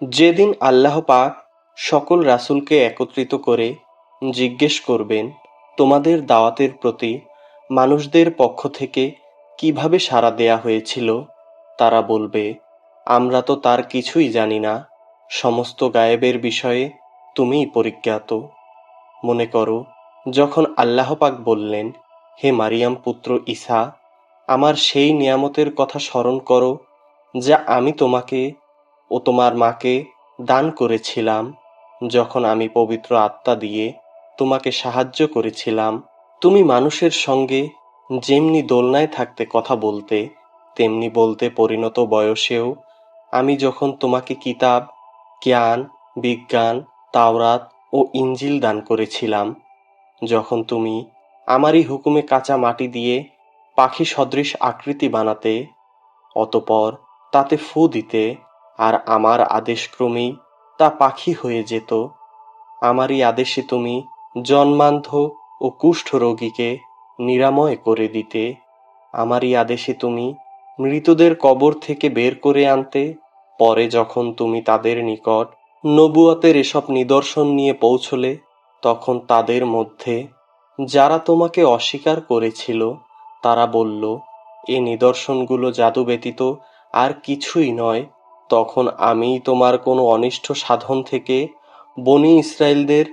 যেদিন আল্লাহ পাক সকল রাসূলকে একত্রিত করে জিজ্ঞেস করবেন, তোমাদের দাওয়াতের প্রতি মানুষদের পক্ষ থেকে কীভাবে সাড়া দেয়া হয়েছিল? তারা বলবে, আমরা তো তার কিছুই জানি না। সমস্ত গায়েবের বিষয়ে তুমিই পরিজ্ঞাত। মনে করো, যখন আল্লাহ পাক বললেন, হে মারিয়াম পুত্র ঈসা, আমার সেই নিয়ামতের কথা স্মরণ করো, যা আমি তোমাকে ও তোমার মাকে দান করেছিলাম, যখন আমি পবিত্র আত্মা দিয়ে তোমাকে সাহায্য করেছিলাম। তুমি মানুষের সঙ্গে যেমনি দোলনায় থাকতে কথা বলতে, তেমনি বলতে পরিণত বয়সেও আমি যখন তোমাকে কিতাব, জ্ঞান, বিজ্ঞান, তাওরাত ও ইঞ্জিল দান করেছিলাম, যখন তুমি আমারই হুকুমে কাঁচা মাটি দিয়ে পাখি সদৃশ আকৃতি বানাতে, অতপর তাতে ফু দিতে আর আমার আদেশক্রমেই তা পাখি হয়ে যেত। আমারই আদেশে তুমি জন্মান্ধ ও কুষ্ঠ রোগীকে নিরাময় করে দিতে। আমারই আদেশে তুমি মৃতদের কবর থেকে বের করে আনতে। পরে যখন তুমি তাদের নিকট নবুয়াতের এসব নিদর্শন নিয়ে পৌঁছলে, তখন তাদের মধ্যে যারা তোমাকে অস্বীকার করেছিল, তারা বলল, এ নিদর্শনগুলো জাদু ব্যতীত আর কিছুই নয়। তখন আমি তোমার কোনো অনিষ্ট সাধন থেকে বনি ইসরায়েলদের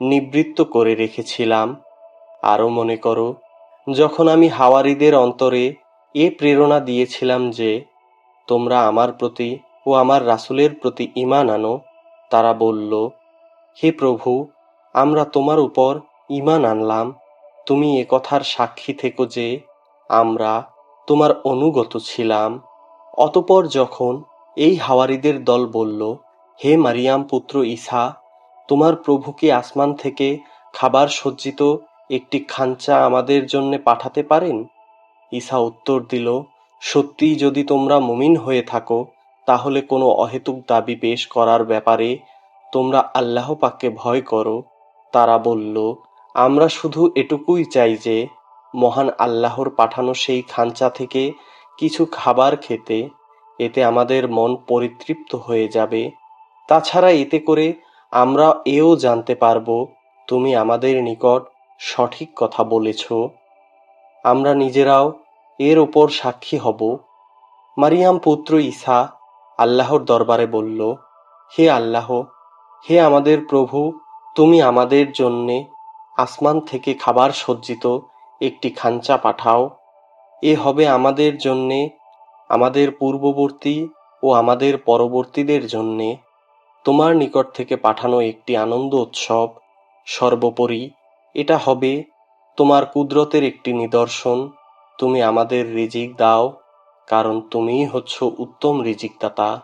নিবৃত্ত করে রেখেছিলাম। আরও মনে করো, যখন আমি হাওয়ারিদের অন্তরে এ প্রেরণা দিয়েছিলাম যে তোমরা আমার প্রতি ও আমার রাসুলের প্রতি ঈমান আনো, তারা বলল, হে প্রভু, আমরা তোমার উপর ঈমান আনলাম। তুমি এ কথার সাক্ষী থেকো যে আমরা তোমার অনুগত ছিলাম। অতপর যখন এই হাওয়ারিদের দল বলল, হে মারিয়াম পুত্র ঈসা, তোমার প্রভু কি আসমান থেকে খাবার সজ্জিত একটি খাঞ্চা আমাদের জন্য পাঠাতে পারেন? ঈসা উত্তর দিল, সত্যিই যদি তোমরা মুমিন হয়ে থাকো, তাহলে কোনো অহেতুক দাবি পেশ করার ব্যাপারে তোমরা আল্লাহ পাককে ভয় করো। তারা বলল, আমরা শুধু এটুকুই চাই যে মহান আল্লাহর পাঠানো সেই খাঞ্চা থেকে কিছু খাবার খেতে এতে আমাদের মন পরিতৃপ্ত হয়ে যাবে। তাছাড়া এতে করে আমরা এও জানতে পারব, তুমি আমাদের নিকট সঠিক কথা বলেছ। আমরা নিজেরাও এর ওপর সাক্ষী হব। মারিয়াম পুত্র ঈসা আল্লাহর দরবারে বলল, হে আল্লাহ, হে আমাদের প্রভু, তুমি আমাদের জন্যে আসমান থেকে খাবার সজ্জিত একটি খাঞ্চা পাঠাও। এ হবে আমাদের জন্যে আমাদের পূর্ববর্তী ও আমাদের পরবর্তীদের জন্যে তোমার নিকট থেকে পাঠানো একটি আনন্দ উৎসব সর্বোপরি। এটা হবে তোমার কুদরতের একটি নিদর্শন। তুমি আমাদের রিজিক দাও, কারণ তুমিই হচ্ছ উত্তম রিজিকদাতা।